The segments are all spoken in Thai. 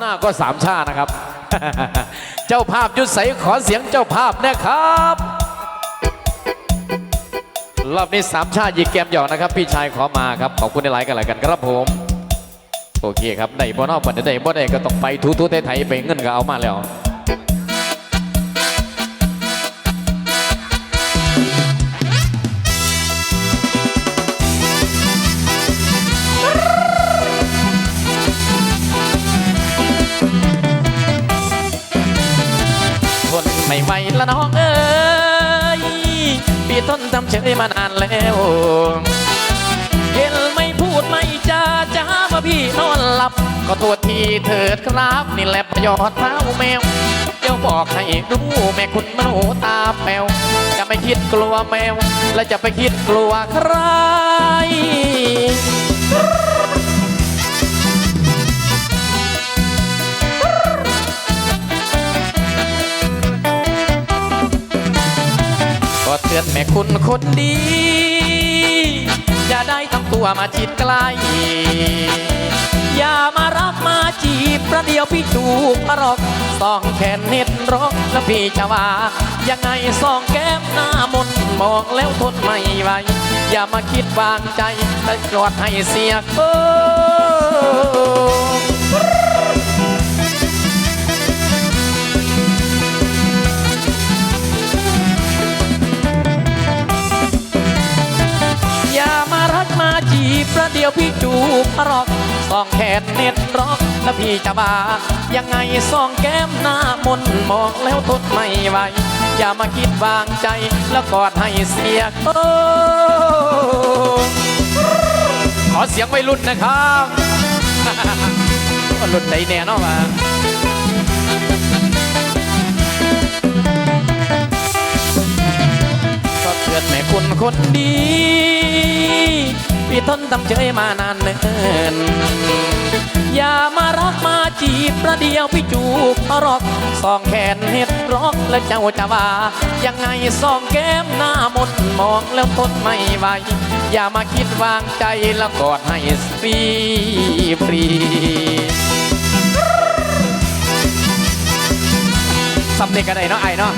หน้าก็สามชาตินะครับ เจ้าภาพยุดใสขอเสียงเจ้าภาพนะครับ รอบนี้สามชาติยิงแกมหยอกนะครับ พี่ชายขอมาครับ ขอบคุณในไลน์กันหลายกันครับผม โอเคครับได้บ่นอกบันได้บ่ได้ก็ต้องไปทูทูไทยไปเงินก็เอามาแล้ว ละน้องเอ้ยปีต้นทำเฉยมานานแล้วเห็นไม่พูดไม่จาจ้ามาพี่นอนหลับ ก็ตัวทีเถิดครับ นี่แหละประยชน์เท้าแมว เดี๋ยวบอกให้รู้แม่คุณมโนตาแปวจะไม่คิดกลัวแมว และจะไปคิดกลัวใคร เตือนแม่คุณคนดี อย่าได้ทำตัวมาจิตใกล อย่ามารับมาจีบประเดี๋ยวพี่จูบมารอกสองแขนเน็ตรอกแล้วพี่จะว่า ยังไงสองแก้มหน้ามนมองแล้วทนไม่ไหวอย่ามาคิดวางใจแต่กอดให้เสียเออ ดี๋ยวพี่จูบรอกสองแขนเน็ตรอกแล้วพี่จะบายังไงสองแก้มหน้ามนมองแล้วทนไม่ไหวอย่ามาคิดวางใจ แล้วกอดให้เสียโอขอเสียงวัยรุ่นนะครับรุ่นไหนแน่นอนมาก็เตือนแม่คุณคนดี พี่ทนทำเฉยมานานเนินอย่ามารักมาจีบประเดียวพี่จูบรอกสองแขนเฮ็ดรอกแล้วเจ้าจะว่า ยังไงสองแก้มหน้ามนมองแล้วทนไม่ไหวอย่ามาคิดวางใจแล้วกอดให้ฟรีฟรีสำเร็จกันได้เนาะไอเนาะ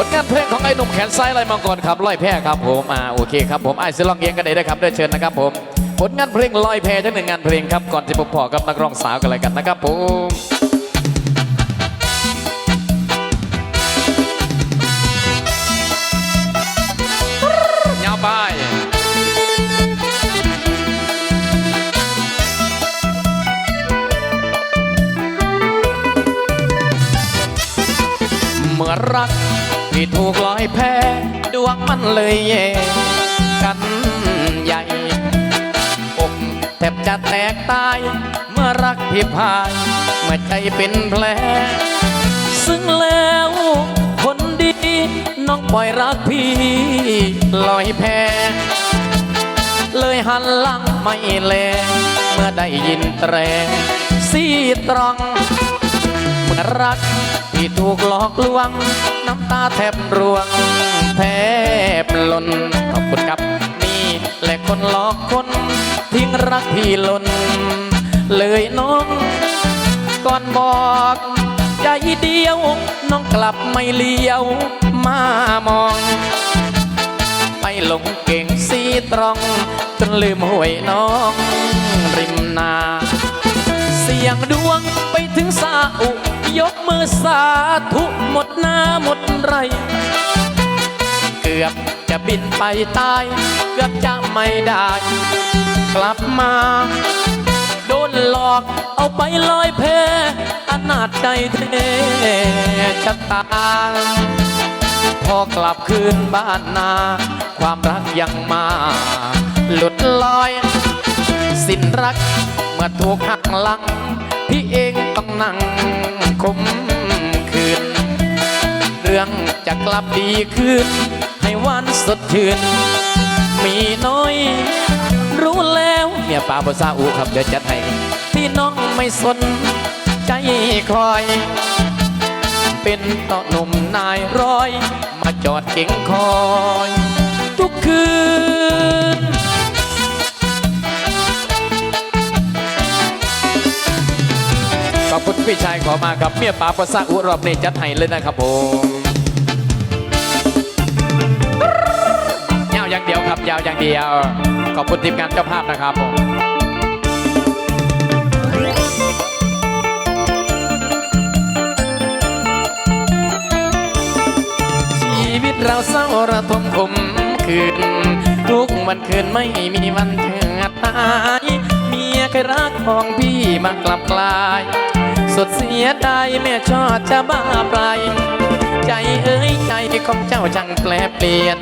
ผลงานเพลงของไอ้หนุ่มแขนซ้ายลายมังกรครับลอยแพครับผมอ่าโอเคครับผมไอ้สิลองเอียงกันได้ด้ครับได้เชิญนะครับผมผลงานเพลงลอยแพจังหนึ่งงานเพลงครับก่อนที่ผมพอกับนักร้องสาวกันเลยกันนะครับผม มันเลยแย่กันใหญ่อกแทบจะแตกตาย เมื่อรักพี่พาย เมื่อใจเป็นแผล ซึ่งแล้วคนดี น้องปล่อยรักพี่ลอยแพเลยหันหลังไม่แล เมื่อได้ยินแตรสีตรองเมื่อรักที่ถูกหลอกลวง น้ำตาแทบร่วง แทบหล่นขอบคุณครับนี่แหละคนหลอกคนทิ้งรักพี่หล่นเลยน้องก่อนบอกใจเดียว น้องกลับไม่เลี้ยว มามอง ไปหลงเก่งสีตรอง จนลืมห่วยน้องริมนาเสียงดวงไปถึงซาอุ ยกมือสาธุหมดหน้าหมดไร กือบจะบินไปตาย เกือบจะไม่ได้ กลับมา โดนหลอกเอาไปลอยแพอนาจใจเทชะตา พอกลับคืนบ้านนา ความรักยังมา หลุดลอย สิ้นรักเมื่อถูกหักหลัง พี่เองต้องนั่งคมคืน เรื่องจะกลับดีขึ้น ไม่วันสดชื่น มีน้อย รู้แล้วเมียป่าบซาอูครับเดี๋ยวจัดให้ที่น้องไม่สน ใจคอย เป็นต่อหนุ่มนายร้อย มาจอดเก่งคอย ทุกคืนขอบคุณพี่ชายขอมากับเมียป่าภาษาอุรอบนี้จัดให้เลยนะครับผม อย่างเดียวครับ ยาวอย่างเดียว ขอบคุณทีมงานเจ้าภาพนะครับผมชีวิตเราเศร้าระทมขมคืนทุกวันคืนไม่มีวันเถือดตายเมียเคยรักของพี่มากลับกลาย สุดเสียดายแม่ชอดจะบ้าไปใจเอ้ย ของเจ้าจังแปลเปลี่ยน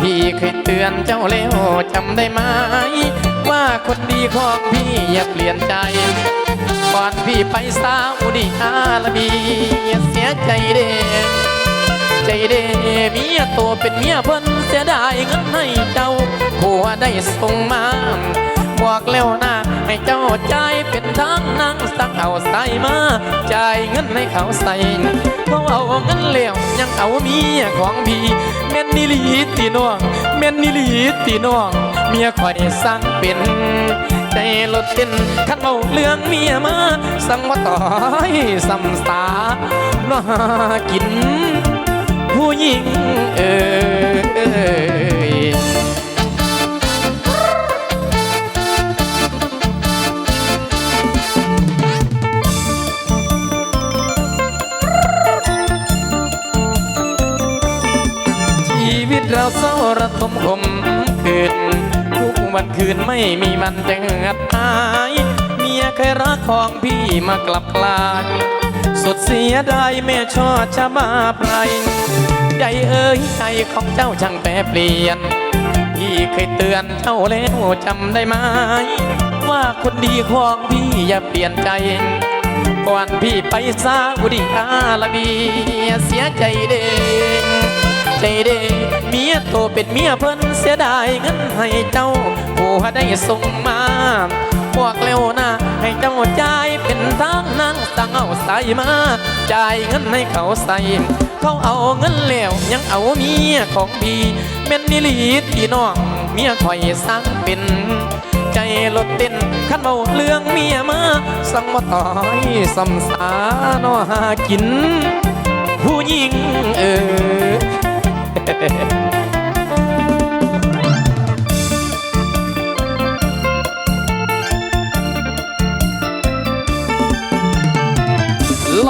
พี่เคยเตือนเจ้าแล้วจำได้ไหม ว่าคนดีของพี่อย่าเปลี่ยนใจก่อนพี่ไปสาวดีอาระบีเสียใจเด้ใจเด้เมียตัวเป็นเมียเพิ่นเสียดายเงินให้เจ้าผัวได้ส่งมาบอกแล้วนะให้เจ้าใจ เอาใส่มาจ่ายเงินให้เขาใส่เขาเอาเงินแล้วยังเอาเมียของพี่แม่นนิลีตีน้องแม่นนิลีตีน้อง เมียคอยสั่งเป็นใจลดเต้นขันเอาเรื่องเมียมา สั่งว่าต่อยสัมสาน่ากิน คืนไม่มีวันจะเหือดหายเมียเคยรักของพี่มากลับกลายสุดเสียดายแม่ชอดชะมาไพรใจเอ้ยใจของเจ้าช่างแปรเปลี่ยนพี่เคยเตือนเจ้าแล้วจำได้ไหมว่าคนดีของพี่อย่าเปลี่ยนใจก่อนพี่ไปซาอุดิอาระเบียเสียใจเด้ ใจเด้เมียโตเป็นเมียเพิ่นเสียดายเงินให้เจ้าผัวได้ส่งมาบอกเร็วนะให้เจ้าจ่ายเป็นทางนั่งสั่งเอาใส่มาจ่ายเงินให้เขาใส่ เขาเอาเงินแล้วยังเอาเมียของพี่แม่นนิลีที่น้องเมียคอยสั่งเป็นใจลดเต้นขันเมาเรื่องเมียมาสั่งมาต่อยสัมสานอหากิน ผู้หญิงเออ ร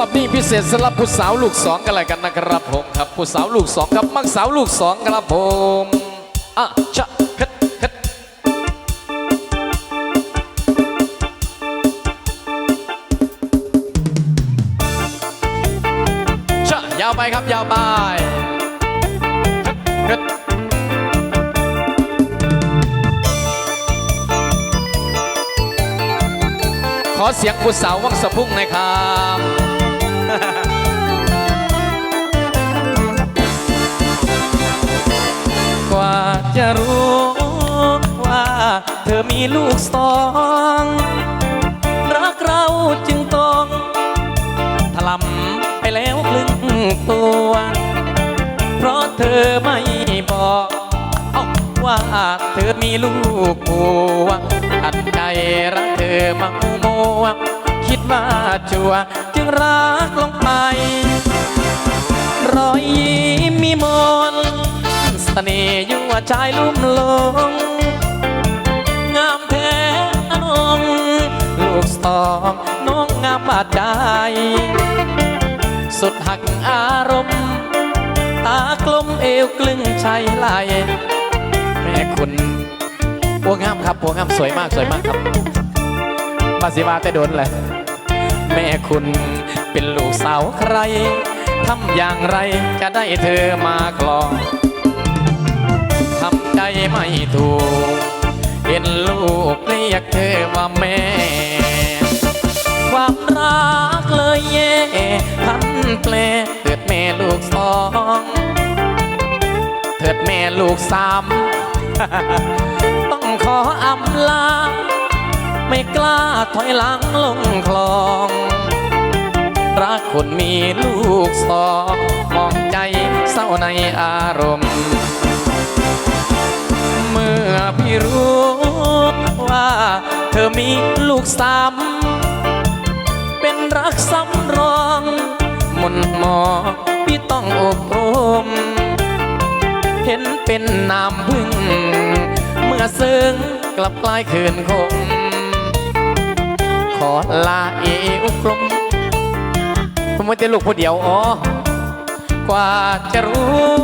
อบนี้พิเศษสำหรับผู้สาวลูกสองกันเลยกันนะครับผมครับผู้สาวลูกสองกับมักสาวลูกสองครับผมอะชะเฮ็ดเฮ็ดชะยาวไปครับยาวไป เสียงผู้สาววังสะพุ่งน่อยครับกว่าจะรู้ว่าเธอมีลูกสอง รักเราจึงต้องถลำไปแล้วครึ่งตัว เพราะเธอไม่บอก ว่าเธอมีลูกผัวอัดใจรักเธอมามัวคิดว่าจัวจึงรักลงไป รอยยิ้มมีมนต์เสน่ห์ยั่วใจลุ่มหลง งามแท้อนงลูกสองน้องงามบาดใจสุดหักอารมณ์ ตากลมเอวกลึงชายไหล ปัวงามงามสวยมากสวยมากครับมาสิมาแต่โดนเลยแม่คุณเป็นลูกสาวใครทำอย่างไรจะได้เธอมาคลองทำใจไม่ถูก เห็นลูกเรียกเธอว่าแม่ ความรักเลยแย่พันแปลเกิดแม่ลูกสอง เถิดแม่ลูกสาม ขออำลา ไม่กล้าถอยหลังลงคลอง รักคนมีลูกสองมองใจเศร้าในอารมณ์ เมื่อพี่รู้ว่าเธอมีลูกสามเป็นรักกสำรองมนหมอพี่ต้องอบรม เห็นเป็นน้ำพึ่ง อซึ้งกลับกลายคืนคง ขอลาเอวกลมผมไม่ได้ลูกผู้เดียวอ๋อกว่าจะรู้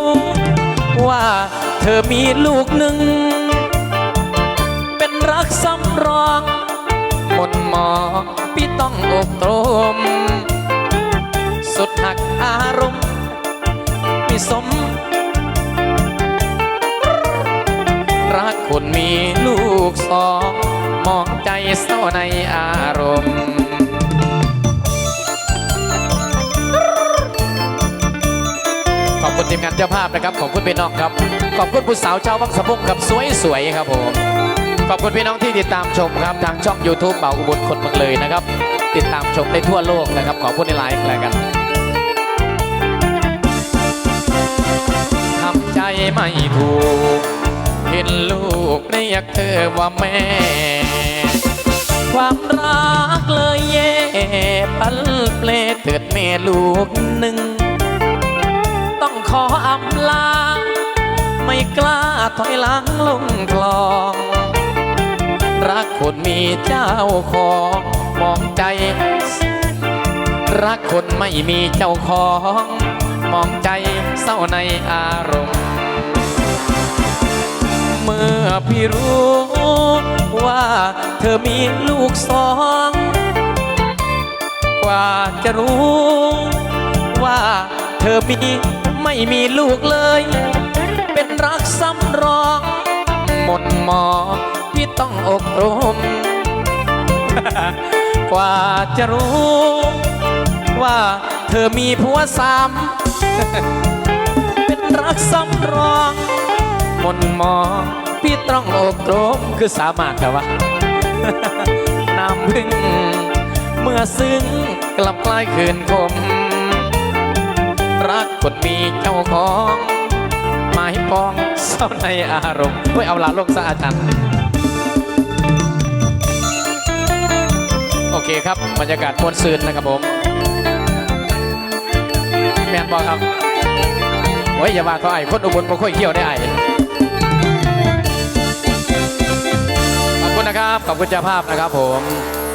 ว่าเธอมีลูกหนึ่ง เป็นรักสำรองมนหมอพี่ต้องอบรม สุดหักอารมณ์ไม่สม คนมีลูกสองมองใจเศร้าในอารมณ์ขอบคุณทีมงานเจ้าภาพนะครับ ขอบคุณพี่น้องครับ ขอบคุณผู้สาวชาววังสะพุงครับสวยๆครับผม ขอบคุณพี่น้องที่ติดตามชมครับ ทางช่อง YouTube เบาอุบลคนเมืองเลยนะครับ ติดตามชมได้ทั่วโลกนะครับ ขอบคุณในไลน์แล้วกันทำใจไม่ถูก รียกเธอว่าแม่ ความรักเลยเย่พันเปลเถิดแม่ลูกหนึ่ง ต้องขออำลา ไม่กล้าถอยหลังลงคลอง รักคนมีเจ้าของมองใจ รักคนไม่มีเจ้าของ มองใจเศร้าในอารมณ์ เมื่อพี่รู้ว่าเธอมีลูกสอง กว่าจะรู้ว่าเธอมีไม่มีลูกเลย เป็นรักสำรองหมดหมอพี่ต้องอบรม กว่าจะรู้ว่าเธอมีผัวสามเป็นรักสำรอง นหมอ พี่ต้องอบรมคือสามารถแต่ว่าน้ำพึ่ง เมื่อซึ้งกลับกลายคืนคม รักคนมีเจ้าของหมายปองเศร้าในอารมณ์เพื่อเอาลาลงสะอาจันโอเคครับ บรรยากาศมวลซืนนะครับผม แมนบอกครับโอ้ยอย่าว่าเขาไอ้คนอุบลบ่ค่อยเที่ยวได้ไอ้ ขอบคุณเจ้าภาพนะครับผม